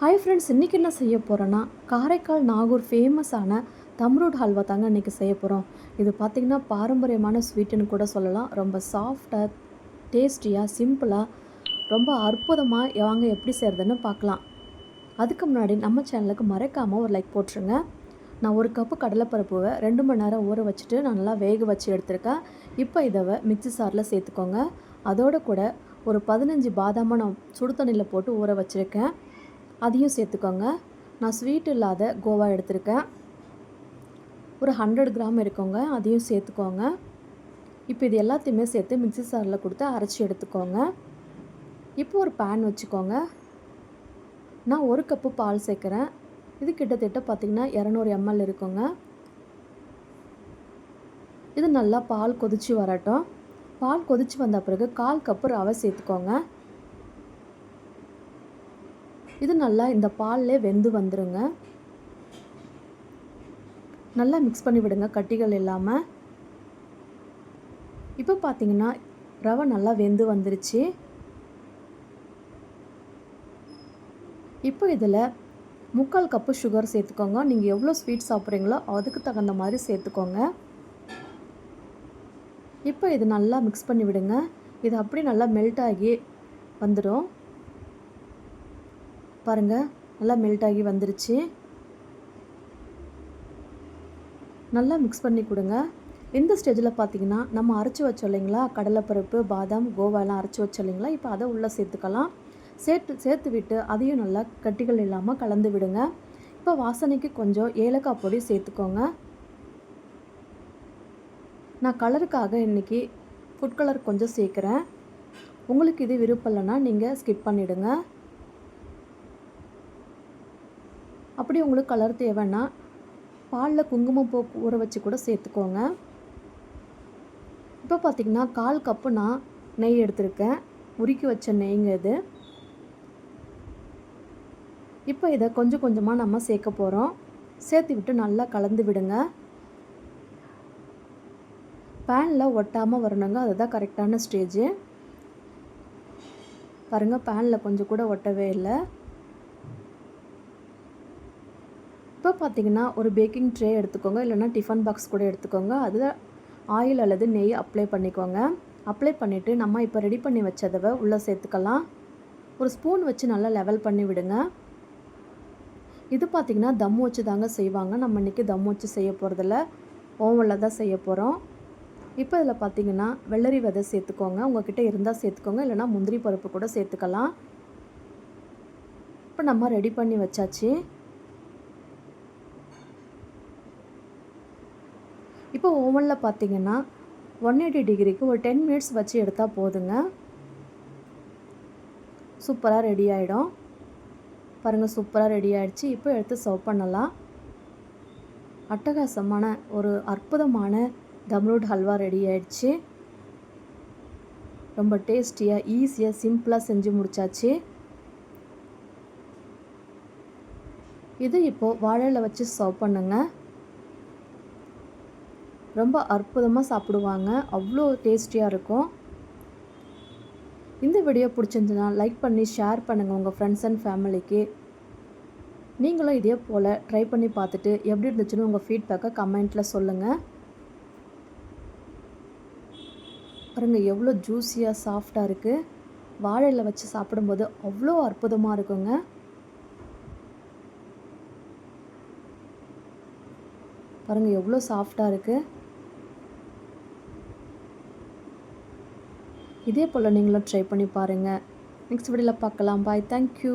Hi friends இன்றைக்கி என்ன செய்ய போகிறேன்னா காரைக்கால் நாகூர் ஃபேமஸான தம்ரூட் ஹல்வா தாங்க இன்றைக்கி செய்ய போகிறோம் இது பார்த்திங்கன்னா பாரம்பரியமான ஸ்வீட்டுன்னு கூட சொல்லலாம். ரொம்ப சாஃப்டாக டேஸ்டியாக சிம்பிளாக ரொம்ப அற்புதமாக வாங்க எப்படி செய்கிறதுன்னு பார்க்கலாம் அதுக்கு முன்னாடி நம்ம சேனலுக்கு மறக்காமல் ஒரு லைக் போட்டுருங்க. நான் ஒரு கப்பு கடலைப்பருப்புவை ரெண்டு மணி நேரம் ஊற வச்சுட்டு நான் நல்லா வேக வச்சு எடுத்திருக்கேன். இப்போ இதை மிக்ஸி சாரில் சேர்த்துக்கோங்க. அதோட கூட ஒரு பதினஞ்சு பாதாமை நான் சுடு தண்ணியில் போட்டு ஊற வச்சுருக்கேன். அதையும் சேர்த்துக்கோங்க. நான் ஸ்வீட் இல்லாத கோவா எடுத்திருக்கேன். ஒரு ஹண்ட்ரட் கிராம் இருக்குங்க. அதையும் சேர்த்துக்கோங்க. இப்போ இது எல்லாத்தையுமே சேர்த்து மிக்ஸி சாரில் கொடுத்து அரைச்சி எடுத்துக்கோங்க. இப்போ ஒரு பேன் வச்சுக்கோங்க. நான் ஒரு கப்பு பால் சேர்க்குறேன். இது கிட்டத்தட்ட பார்த்திங்கன்னா இரநூறு எம்எல் இருக்குங்க. இது நல்லா பால் கொதித்து வரட்டும். பால் கொதித்து வந்த பிறகு கால் கப்பு ரவை சேர்த்துக்கோங்க. இது நல்லா இந்த பால்லே வெந்து வந்துடுங்க நல்லா மிக்ஸ் பண்ணி விடுங்க கட்டிகள் இல்லாமல் இப்போ பார்த்தீங்கன்னா ரவை நல்லா வெந்து வந்துருச்சு. இப்போ இதில் முக்கால் கப்பு சுகர் சேர்த்துக்கோங்க. நீங்கள் எவ்வளோ ஸ்வீட் சாப்பிட்றீங்களோ அதுக்கு தகுந்த மாதிரி சேர்த்துக்கோங்க. இப்போ இது நல்லா மிக்ஸ் பண்ணி விடுங்க. இது அப்படி நல்லா மெல்ட் ஆகி வந்துடும் பாருங்கள் நல்லா மெல்ட் ஆகி வந்துருச்சு. நல்லா மிக்ஸ் பண்ணி கொடுங்க. இந்த ஸ்டேஜில் பார்த்தீங்கன்னா நம்ம அரைச்சி வச்சோம் இல்லைங்களா? கடலைப்பருப்பு பாதாம் கோவாலாம் அரைச்சி வச்சோம் இல்லைங்களா? இப்போ அதை உள்ளே சேர்த்துக்கலாம். சேர்த்து சேர்த்து விட்டு அதையும் நல்லா கட்டிகள் இல்லாமல் கலந்து விடுங்க. இப்போ வாசனைக்கு கொஞ்சம் ஏலக்காய் பொடி சேர்த்துக்கோங்க. நான் கலருக்காக இன்றைக்கி ஃபுட் கலர் கொஞ்சம் சேர்க்குறேன். உங்களுக்கு இது விருப்பம் இல்லைன்னா நீங்கள் ஸ்கிப் பண்ணிவிடுங்க அப்படி உங்களுக்கு கலர் தேவைன்னா பாலில் குங்குமம் பூ ஊற வச்சு கூட சேர்த்துக்கோங்க. இப்போ பார்த்திங்கன்னா கால் கப்பு நான் நெய் எடுத்திருக்கேன். உருக்கி வச்ச நெய்ங்க இது. இப்போ இதை கொஞ்சம் கொஞ்சமாக நம்ம சேர்க்க போகிறோம் சேர்த்து விட்டு நல்லா கலந்து விடுங்க. பேனில் ஒட்டாமல் வரணுங்க. அதுதான் கரெக்டான ஸ்டேஜு பாருங்கள் பேனில் கொஞ்சம் கூட ஒட்டவே இல்லை. இப்போ பார்த்தீங்கன்னா ஒரு பேக்கிங் ட்ரே எடுத்துக்கோங்க இல்லைனா டிஃபன் பாக்ஸ் கூட எடுத்துக்கோங்க. அதில் ஆயில் அல்லது நெய் அப்ளை பண்ணிக்கோங்க. அப்ளை பண்ணிவிட்டு நம்ம இப்போ ரெடி பண்ணி வச்சதவை உள்ளே சேர்த்துக்கலாம். ஒரு ஸ்பூன் வச்சு நல்லா லெவல் பண்ணி விடுங்க. இது பார்த்திங்கன்னா தம் வச்சு தாங்க செய்வாங்க. நம்ம இன்றைக்கி தம் வச்சு செய்ய போகிறதில்ல ஓவனில் தான் செய்ய போகிறோம் இப்போ இதில் பார்த்தீங்கன்னா வெள்ளரி விதை சேர்த்துக்கோங்க. உங்கள்கிட்ட இருந்தால் சேர்த்துக்கோங்க. இல்லைனா முந்திரி பருப்பு கூட சேர்த்துக்கலாம். இப்போ நம்ம ரெடி பண்ணி வச்சாச்சு. இப்போ ஓவனில் பார்த்தீங்கன்னா ஒன் எயிட்டி டிகிரிக்கு ஒரு டென் மினிட்ஸ் வச்சு எடுத்தால் போதுங்க. சூப்பராக ரெடி ஆகிடும் பாருங்கள் சூப்பராக ரெடி ஆகிடுச்சு இப்போ எடுத்து சர்வ் பண்ணலாம். அட்டகாசமான ஒரு அற்புதமான தம்ரூட் ஹல்வா ரெடி ஆகிடுச்சு ரொம்ப டேஸ்டியாக ஈஸியாக சிம்பிளாக செஞ்சு முடிச்சாச்சு. இது இப்போது வாழையில் வச்சு சர்வ் பண்ணுங்கள் ரொம்ப அற்புதமாக சாப்பிடுவாங்க. அவ்வளோ டேஸ்டியாக இருக்கும். இந்த வீடியோ பிடிச்சிருந்துச்சுன்னா லைக் பண்ணி ஷேர் பண்ணுங்கள் உங்கள் ஃப்ரெண்ட்ஸ் அண்ட் ஃபேமிலிக்கு நீங்களும் இதே போல் ட்ரை பண்ணி பார்த்துட்டு எப்படி இருந்துச்சுன்னு உங்கள் ஃபீட்பேக்கை கமெண்ட்டில் சொல்லுங்கள் பாருங்கள் எவ்வளோ ஜூஸியாக சாஃப்டாக இருக்குது வாழையில் வச்சு சாப்பிடும்போது அவ்வளோ அற்புதமாக இருக்குங்க. பாருங்கள் எவ்வளோ சாஃப்டாக இருக்குது இதே போல் நீங்களும் ட்ரை பண்ணி பாருங்கள் நெக்ஸ்ட் வீடியோவில் பார்க்கலாம். Bye thank you